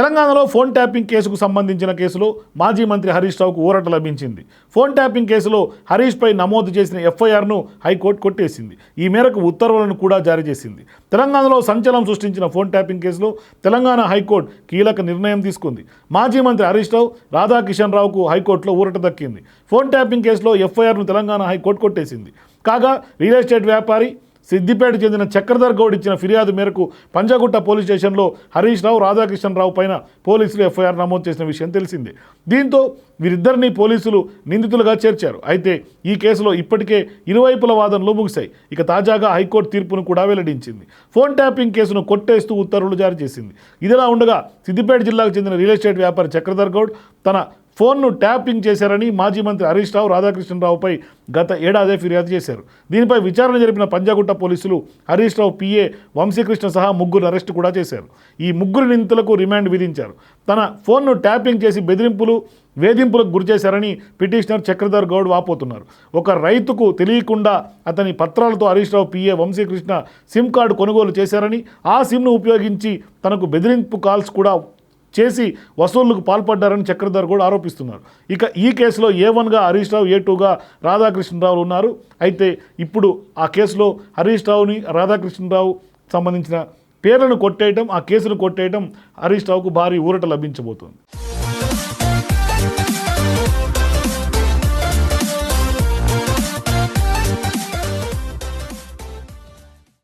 తెలంగాణలో phone tapping కేసుకు సంబంధించిన కేసులో మాజీ మంత్రి హరీష్ రావుకు ఊరట లభించింది. ఫోన్ ట్యాపింగ్ కేసులో హరీష్పై నమోదు చేసిన ఎఫ్ఐఆర్ను హైకోర్టు కొట్టేసింది. ఈ మేరకు ఉత్తర్వులను కూడా జారీ చేసింది. తెలంగాణలో సంచలనం సృష్టించిన ఫోన్ ట్యాపింగ్ కేసులో తెలంగాణ హైకోర్టు కీలక నిర్ణయం తీసుకుంది. మాజీ మంత్రి హరీష్ రావు రాధాకిషన్ రావుకు హైకోర్టులో ఊరట దక్కింది. ఫోన్ ట్యాపింగ్ కేసులో ఎఫ్ఐఆర్ను తెలంగాణ హైకోర్టు కొట్టేసింది. కాగా రియల్ ఎస్టేట్ వ్యాపారి సిద్దిపేట చెందిన చక్రధర్ గౌడ్ ఇచ్చిన ఫిర్యాదు మేరకు పంజాగుట్ట పోలీస్ స్టేషన్లో హరీష్ రావు రాధాకృష్ణరావు పైన పోలీసులు ఎఫ్ఐఆర్ నమోదు చేసిన విషయం తెలిసిందే. దీంతో వీరిద్దరిని పోలీసులు నిందితులుగా చేర్చారు. అయితే ఈ కేసులో ఇప్పటికే ఇరువైపుల వాదనలు ముగిశాయి. ఇక తాజాగా హైకోర్టు తీర్పును కూడా వెల్లడించింది. ఫోన్ ట్యాపింగ్ కేసును కొట్టేస్తూ ఉత్తర్వులు జారీ చేసింది. ఇదిలా ఉండగా సిద్దిపేట జిల్లాకు చెందిన రియల్ ఎస్టేట్ వ్యాపారి చక్రధర్ గౌడ్ తన ఫోన్ను ట్యాపింగ్ చేశారని మాజీ మంత్రి హరీష్ రావు రాధాకృష్ణరావుపై గత ఏడాదే ఫిర్యాదు చేశారు. దీనిపై విచారణ జరిపిన పంజాగుట్ట పోలీసులు హరీష్ రావు పిఏ వంశీకృష్ణ సహా ముగ్గురు అరెస్టు కూడా చేశారు. ఈ ముగ్గురు నిందితులకు రిమాండ్ విధించారు. తన ఫోన్ను ట్యాపింగ్ చేసి బెదిరింపులు వేధింపులకు గురిచేశారని పిటిషనర్ చక్రధర్ గౌడ్ వాపోతున్నారు. ఒక రైతుకు తెలియకుండా అతని పత్రాలతో Harish Rao PA Vamsikrishna sim card కొనుగోలు చేశారని ఆ సిమ్ను ఉపయోగించి తనకు బెదిరింపు కాల్స్ కూడా చేసి వసూళ్ళకు పాల్పడ్డారని చక్రధర్ కూడా ఆరోపిస్తున్నారు. ఇక ఈ కేసులో ఏ వన్గా హరీష్ రావు ఏ టూగా రాధాకృష్ణరావు ఉన్నారు. అయితే ఇప్పుడు ఆ కేసులో హరీష్ రావుని రాధాకృష్ణరావు సంబంధించిన పేర్లను కొట్టేయటం ఆ కేసును కొట్టేయటం హరీష్ రావుకు భారీ ఊరట లభించబోతోంది.